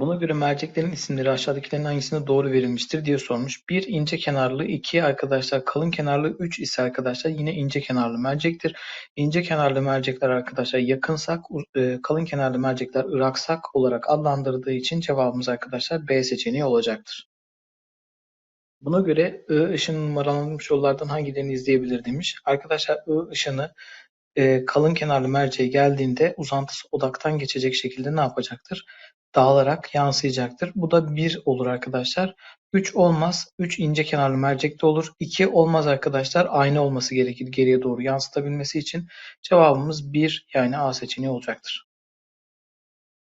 Buna göre merceklerin isimleri aşağıdakilerin hangisine doğru verilmiştir diye sormuş. 1 ince kenarlı, 2 arkadaşlar kalın kenarlı, 3 ise arkadaşlar yine ince kenarlı mercektir. İnce kenarlı mercekler arkadaşlar yakınsak, e, kalın kenarlı mercekler ıraksak olarak adlandırdığı için cevabımız arkadaşlar B seçeneği olacaktır. Buna göre I ışını numaralanmış yollardan hangilerini izleyebilir demiş. Arkadaşlar I ışını e, kalın kenarlı merceğe geldiğinde uzantısı odaktan geçecek şekilde ne yapacaktır? Dağılarak yansıyacaktır. Bu da 1 olur arkadaşlar. 3 olmaz. 3 ince kenarlı mercekte olur. 2 olmaz arkadaşlar. Aynı olması gerekir geriye doğru yansıtabilmesi için. Cevabımız 1 yani A seçeneği olacaktır.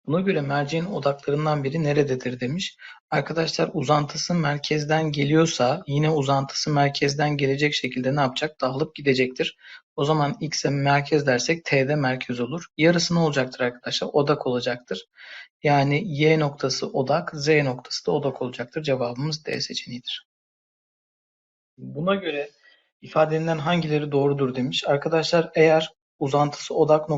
Buna göre merceğin odaklarından biri nerededir demiş. Arkadaşlar uzantısı merkezden geliyorsa yine uzantısı merkezden gelecek şekilde ne yapacak? Dağılıp gidecektir. O zaman x'e merkez dersek t'de merkez olur. Yarısı ne olacaktır arkadaşlar? Odak olacaktır. Yani y noktası odak, z noktası da odak olacaktır. Cevabımız D seçeneğidir. Buna göre ifadelerinden hangileri doğrudur demiş. Arkadaşlar eğer uzantısı odak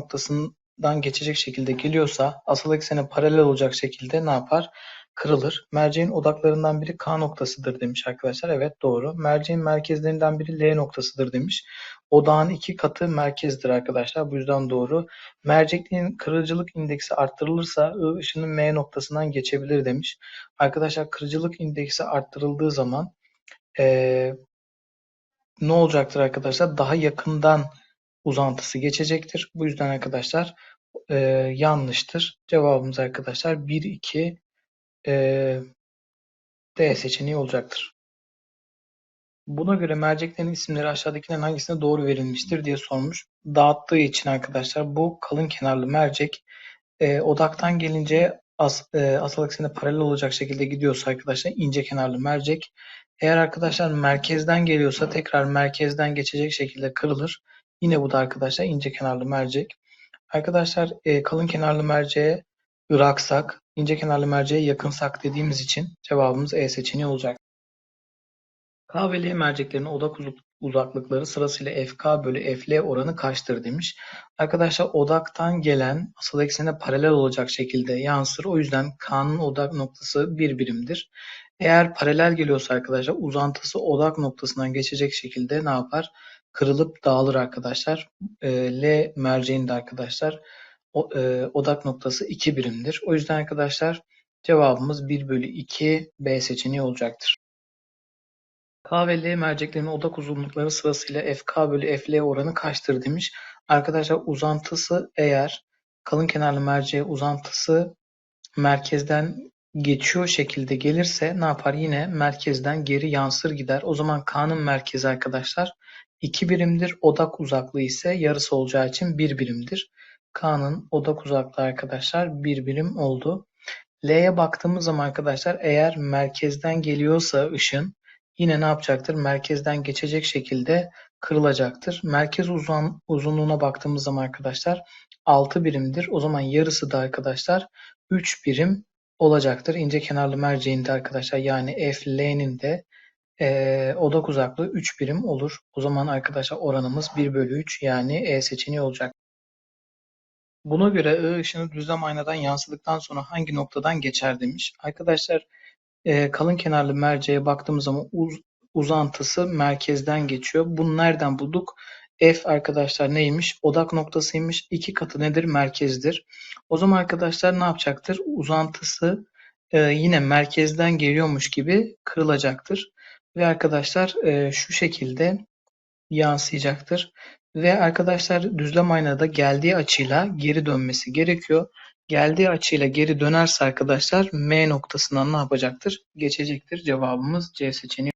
noktasından geçecek şekilde geliyorsa asıl eksene paralel olacak şekilde ne yapar? Kırılır. Merceğin odaklarından biri K noktasıdır demiş arkadaşlar. Evet doğru. Merceğin merkezlerinden biri L noktasıdır demiş. Odağın iki katı merkezdir arkadaşlar. Bu yüzden doğru. Mercekliğin kırıcılık indeksi arttırılırsa I ışının M noktasından geçebilir demiş. Arkadaşlar kırıcılık indeksi arttırıldığı zaman ee, ne olacaktır arkadaşlar? Daha yakından uzantısı geçecektir. Bu yüzden arkadaşlar e, yanlıştır. Cevabımız arkadaşlar 1, 2 e, D seçeneği olacaktır. Buna göre merceklerin isimleri aşağıdakilerin hangisine doğru verilmiştir diye sormuş. Dağıttığı için arkadaşlar bu kalın kenarlı mercek e, odaktan gelince as, e, asal eksenine paralel olacak şekilde gidiyorsa arkadaşlar ince kenarlı mercek. Eğer arkadaşlar merkezden geliyorsa tekrar merkezden geçecek şekilde kırılır. Yine bu da arkadaşlar ince kenarlı mercek. Arkadaşlar e, kalın kenarlı merceğe ıraksak, ince kenarlı merceğe yakınsak dediğimiz için cevabımız E seçeneği olacak. K ve L merceklerinin odak uzaklıkları sırasıyla FK bölü FL oranı kaçtır demiş. Arkadaşlar odaktan gelen asal eksene paralel olacak şekilde yansır. O yüzden K'nın odak noktası bir birimdir. Eğer paralel geliyorsa arkadaşlar uzantısı odak noktasından geçecek şekilde ne yapar? Kırılıp dağılır arkadaşlar. E, L merceğinde arkadaşlar e, odak noktası 2 birimdir. O yüzden arkadaşlar cevabımız 1 bölü 2 B seçeneği olacaktır. K ve L merceklerinin odak uzunlukları sırasıyla FK bölü FL oranı kaçtır demiş. Arkadaşlar uzantısı eğer kalın kenarlı merceğe uzantısı merkezden geçiyor şekilde gelirse ne yapar? Yine merkezden geri yansır gider. O zaman K'nın merkezi arkadaşlar 2 birimdir. Odak uzaklığı ise yarısı olacağı için 1 birimdir. K'nın odak uzaklığı arkadaşlar 1 birim oldu. L'ye baktığımız zaman arkadaşlar eğer merkezden geliyorsa ışın yine ne yapacaktır? Merkezden geçecek şekilde kırılacaktır. Merkez uzun, uzunluğuna baktığımız zaman arkadaşlar 6 birimdir. O zaman yarısı da arkadaşlar 3 birim olacaktır. İnce kenarlı merceğinde arkadaşlar yani FL'nin de e, odak uzaklığı 3 birim olur. O zaman arkadaşlar oranımız 1 bölü 3 yani E seçeneği olacak. Buna göre I ışını düzlem aynadan yansıdıktan sonra hangi noktadan geçer demiş. Arkadaşlar e, kalın kenarlı merceğe baktığımız zaman uz, uzantısı merkezden geçiyor. Bunu nereden bulduk? F arkadaşlar neymiş? Odak noktasıymış. İki katı nedir? Merkezdir. O zaman arkadaşlar ne yapacaktır? Uzantısı e, yine merkezden geliyormuş gibi kırılacaktır. Ve arkadaşlar e, şu şekilde yansıyacaktır. Ve arkadaşlar düzlem aynada geldiği açıyla geri dönmesi gerekiyor. Geldiği açıyla geri dönerse arkadaşlar M noktasından ne yapacaktır? Geçecektir. Cevabımız C seçeneği.